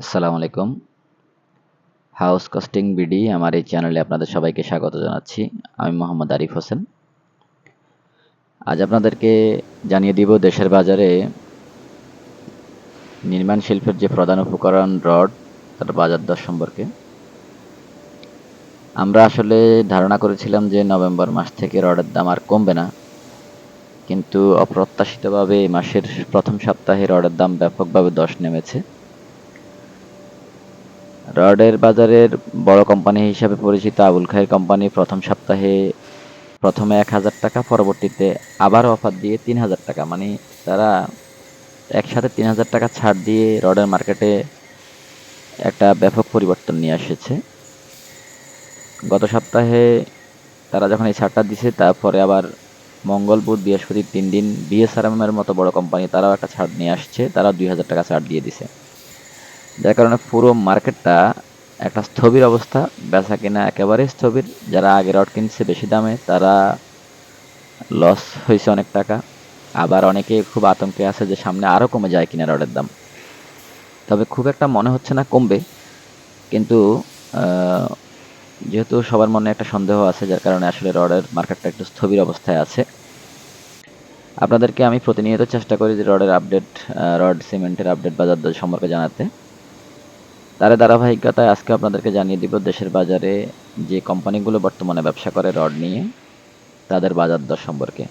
আসসালামু আলাইকুম। House costing BD আমার এই চ্যানেলে আপনাদের সবাইকে স্বাগত জানাচ্ছি। আমি মোহাম্মদ আরিফ হোসেন। আজ আপনাদেরকে জানিয়ে দিব, দেশের বাজারে নির্মাণ শিল্পের যে প্রধান উপকরণ রড, তার বাজার দর সম্পর্কে। আমরা আসলে ধারণা করেছিলাম যে নভেম্বর মাস থেকে রডের দাম আর কমবে না। কিন্তু অপ্রত্যাশিতভাবে মাসের প্রথম সপ্তাহে রডের দাম ব্যাপকভাবে দশ নেমেছে। রডের বাজারের বড় কোম্পানি হিসাবে পরিচিত আবুল খায়ের কোম্পানি প্রথম সপ্তাহে প্রথমে এক হাজার টাকা, পরবর্তীতে আবার অফার দিয়ে তিন হাজার টাকা। মানে তারা একসাথে তিন হাজার টাকা ছাড় দিয়ে রডের মার্কেটে একটা ব্যাপক পরিবর্তন নিয়ে এসেছে। গত সপ্তাহে তারা যখন এই ছাড়টা দিছে, তারপরে আবার মঙ্গল, বুধ, বৃহস্পতি তিন দিন বিএসআরএম এর মতো বড় কোম্পানি তারাও একটা ছাড় নিয়ে আসছে। তারা দুই হাজার টাকা ছাড় দিয়ে দিছে। যার কারণে পুরো মার্কেটটা একটা স্থবির অবস্থা, বেচা কিনা একেবারেই স্থবির। যারা আগে রড কিনছে বেশি দামে, তারা লস হয়েছে অনেক টাকা। আবার অনেকে খুব আতঙ্কে আছে যে সামনে আরও কমে যায় কিনা রডের দাম। তবে খুব একটা মনে হচ্ছে না কমবে। কিন্তু যেহেতু সবার মনে একটা সন্দেহ আছে, যার কারণে আসলে রডের মার্কেটটা একটু স্থবির অবস্থায় আছে। আপনাদেরকে আমি প্রতিনিয়ত চেষ্টা করি যে রডের আপডেট রড সিমেন্টের আপডেট বাজার দর সম্পর্কে জানাতে। তার ধারাবাহিকতায় আজকে আপনাদেরকে জানিয়ে দিব, দেশের বাজারে যে কোম্পানিগুলো বর্তমানে ব্যবসা করে রড নিয়ে, তাদের বাজার দর সম্পর্কে।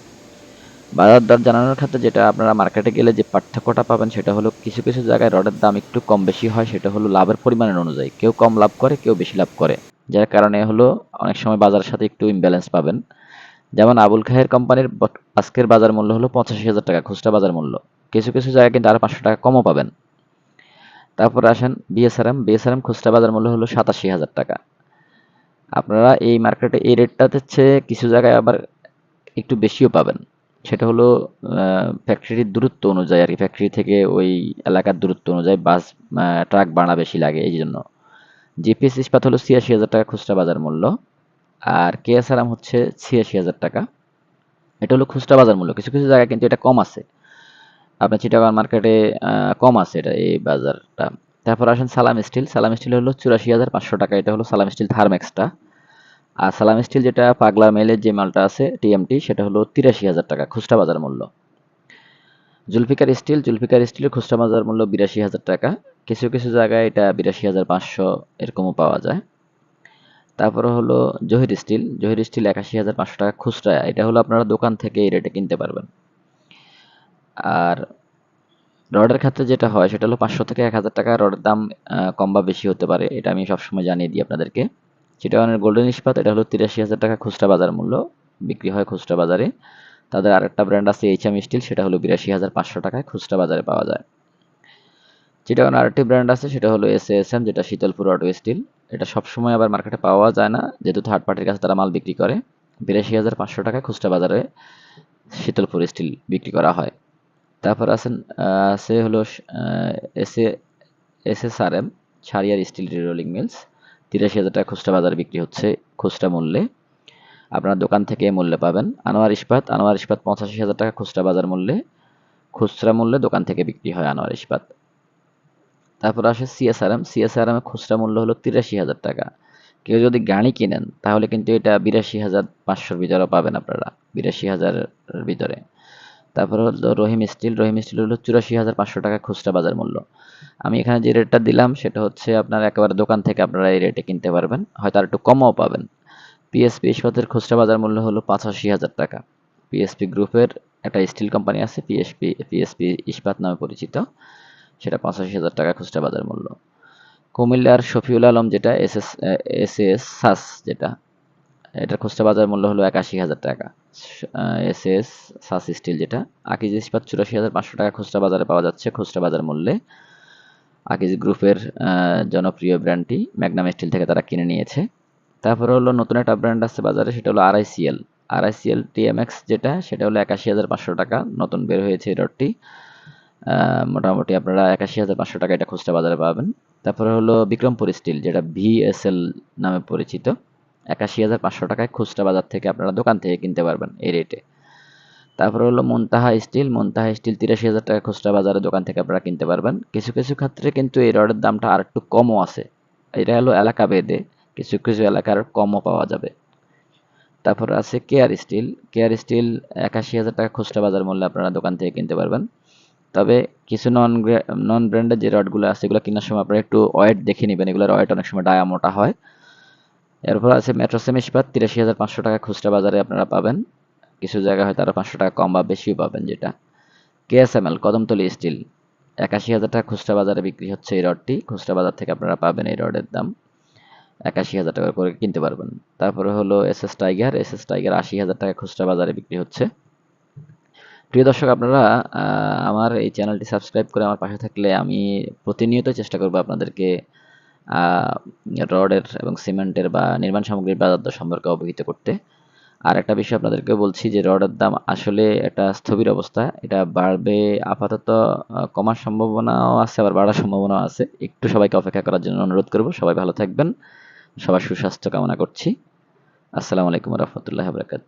বাজার দর জানানোর ক্ষেত্রে যেটা আপনারা মার্কেটে গেলে যে পার্থক্যটা পাবেন সেটা হলো কিছু কিছু জায়গায় রডের দাম একটু কম বেশি হয়, সেটা হলো লাভের পরিমাণের অনুযায়ী। কেউ কম লাভ করে, কেউ বেশি লাভ করে। যার কারণে হলো অনেক সময় বাজারের সাথে একটু ইমব্যালেন্স পাবেন। যেমন আবুল খাহের কোম্পানির আজকের বাজার মূল্য হলো পঁচাশি হাজার টাকা, খুচরা বাজার মূল্য। কিছু কিছু জায়গায় কিন্তু আরও পাঁচশো টাকা কমও পাবেন। তারপর আসেন বিএসআরএম বিএসআরএম খুচরা বাজার মূল্য হলো সাতাশি হাজার টাকা। আপনারা এই মার্কেটে, এই রেটটাতে চেয়ে কিছু জায়গায় আবার একটু বেশিও পাবেন। সেটা হলো ফ্যাক্টরির দূরত্ব অনুযায়ী আর কি। ফ্যাক্টরি থেকে ওই এলাকার দূরত্ব অনুযায়ী বাস ট্রাক ভাড়া বেশি লাগে এই জন্য। জিপিএস ইস্পাত হলো ছিয়াশি হাজার টাকা খুচরা বাজার মূল্য। আর কেএসআরএম হচ্ছে ছিয়াশি হাজার টাকা। এটা হলো খুচরা বাজার মূল্য। কিছু কিছু জায়গায় কিন্তু এটা কম আছে। আপনার চিটাগাং মার্কেটে কম আছে এটা, এই বাজারটা। তারপর আসেন সালাম স্টিল। সালাম স্টিল হলো চুরাশি হাজার পাঁচশো টাকা, এটা হলো সালাম স্টিল থার্মেক্সটা আর সালাম স্টিল যেটা পাগলা মেলের যে মালটা আছে টিএমটি সেটা হলো তিরাশি হাজার টাকা, খুচরা বাজার মূল্য। জুলফিকার স্টিল, জুলফিকার স্টিলের খুচরা বাজার মূল্য বিরাশি হাজার টাকা। কিছু কিছু জায়গায় এটা বিরাশি হাজার পাঁচশো এরকমও পাওয়া যায়। তারপরে হলো জহির স্টিল। জহির স্টিল একাশি হাজার পাঁচশো টাকা খুচরা। এটা হলো আপনারা দোকান থেকে এই রেটে কিনতে পারবেন। আর রডের ক্ষেত্রে যেটা হয়, সেটা হলো পাঁচশো থেকে এক হাজার টাকা রডের দাম কম বা বেশি হতে পারে। এটা আমি সবসময় জানিয়ে দিই আপনাদেরকে। চিটাগানের গোল্ডেন ইস্পাত এটা হলো তিরাশি হাজার টাকা খুচরা বাজার মূল্য, বিক্রি হয় খুচরা বাজারে। তাদের আরেকটা ব্র্যান্ড আছে এইচ এম স্টিল সেটা হলো বিরাশি হাজার পাঁচশো টাকায় খুচরা বাজারে পাওয়া যায়। যেটা চিটাগান আরেকটি ব্র্যান্ড আছে, সেটা হলো এস এস এম যেটা শীতলপুর অটো স্টিল এটা সবসময় আবার মার্কেটে পাওয়া যায় না, যেহেতু থার্ড পার্টির কাছে তারা মাল বিক্রি করে। বিরাশি হাজার পাঁচশো টাকায় খুচরা বাজারে শীতলপুর স্টিল বিক্রি করা হয়। তারপর আছেন আছে হলো S A, S S R M, সারিয়ার steel rolling mills. তিরাশি হাজার টাকা খুচরা বাজারে বিক্রি হচ্ছে খুচরা মূল্যে। আপনার দোকান থেকে মূল্যে পাবেন। আনোয়ার ইস্পাত আনোয়ার ইস্পাত পঁচাশি হাজার টাকা খুচরা বাজার মূল্যে। খুচরা মূল্যে দোকান থেকে বিক্রি হয় আনোয়ার ইস্পাত। তারপর আসে সিএসআরএম সিএসআরএম এর খুচরা মূল্য হলো তিরাশি হাজার টাকা। কেউ যদি গাড়ি কিনেন, তাহলে কিন্তু এটা বিরাশি হাজার পাঁচশোর ভিতরে পাবেন আপনারা। বিরাশি হাজারের ভিতরে। তারপর হলো রহিম স্টিল রহিম স্টিল হলো চুরাশি হাজার পাঁচশো টাকা খুচরা বাজার মূল্য আমি এখানে যে রেটটা দিলাম সেটা হচ্ছে আপনার একেবারে দোকান থেকে আপনারা এই রেটে কিনতে পারবেন হয়তো আর একটু কমও পাবেন পিএসপি ইস্পাতের খুচরা বাজার মূল্য হলো পঁচাশি হাজার টাকা পিএসপি গ্রুপের একটা স্টিল কোম্পানি আছে পিএসপি পিএসপি ইস্পাত নামে পরিচিত সেটা পঁচাশি হাজার টাকা খুচরা বাজার মূল্য কুমিল্লার শফিউল আলম যেটা এস এস এস এস সাস যেটা এটার খুচরা বাজার মূল্য হলো একাশি হাজার টাকা এস এস সাস স্টিল যেটা। আকিজ ইস্পাত চুরাশি হাজার পাঁচশো টাকা খুচরা বাজারে পাওয়া যাচ্ছে, খুচরা বাজার মূল্যে। আকিজ গ্রুপের জনপ্রিয় ব্র্যান্ডটি ম্যাগনাম স্টিল থেকে তারা কিনে নিয়েছে। তারপরে হলো নতুন একটা ব্র্যান্ড আছে বাজারে, সেটা হলো আরআইসিএল আরআইসিএল টিএমএক্স যেটা, সেটা হলো একাশি হাজার পাঁচশো টাকা, নতুন বের হয়েছে এই রডটি। মোটামুটি আপনারা একাশি হাজার পাঁচশো টাকা এটা খুচরা বাজারে পাবেন। তারপরে হলো বিক্রমপুর স্টিল যেটা ভিএসএল নামে পরিচিত। একাশি হাজার পাঁচশো টাকায় খুচরা বাজার থেকে আপনারা দোকান থেকে কিনতে পারবেন এই রেটে তারপরে হলো মুনতাহা স্টিল মুনতাহা স্টিল তিরাশি হাজার টাকা খুচরা বাজারে দোকান থেকে আপনারা কিনতে পারবেন। কিছু কিছু ক্ষেত্রে কিন্তু এই রডের দামটা আর একটু কমও আছে। এটা হলো এলাকা ভেদে কিছু কিছু এলাকার কমও পাওয়া যাবে। তারপর আছে কেয়ার স্টিল। কেয়ার স্টিল একাশি হাজার টাকা খুচরা বাজার মূল্যে আপনারা দোকান থেকে কিনতে পারবেন। তবে কিছু নন নন ব্র্যান্ডের যে রডগুলো আছে, এগুলো কেনার সময় আপনারা একটু ওয়েট দেখে নেবেন। এগুলোর ওয়েট অনেক সময় ডায়া মোটা হয়। এরপর আছে মেট্রোসেম ইস্পাত তিরাশি হাজার পাঁচশো টাকা খুচরা বাজারে আপনারা পাবেন। কিছু জায়গায় হয়তো আরও পাঁচশো টাকা কম বা বেশিও পাবেন যেটা। কেএসএমএল কদমতলি স্টিল একাশি হাজার টাকা খুচরা বাজারে বিক্রি হচ্ছে এই রডটি। খুচরা বাজার থেকে আপনারা পাবেন এই রডের দাম। একাশি হাজার টাকা করে কিনতে পারবেন। তারপরে হলো S S tiger S S tiger আশি হাজার টাকা খুচরা বাজারে বিক্রি হচ্ছে। প্রিয় দর্শক, আপনারা আমার এই চ্যানেলটি সাবস্ক্রাইব করে আমার পাশে থাকলে আমি প্রতিনিয়ত চেষ্টা করব আপনাদেরকে রডের এবং সিমেন্টের বা নির্মাণ সামগ্রীর বাজার দর সম্পর্কে অবহিত করতে। আর একটা বিষয় আপনাদেরকে বলছি যে, রডের দাম আসলে একটা স্থবির অবস্থা। এটা বাড়বে আপাতত কমার সম্ভাবনাও আছে, আবার বাড়ার সম্ভাবনাও আছে। একটু সবাইকে অপেক্ষা করার জন্য অনুরোধ করব। সবাই ভালো থাকবেন। সবার সুস্বাস্থ্য কামনা করছি। আসসালামু আলাইকুম রহমতুল্লাহ বরকাত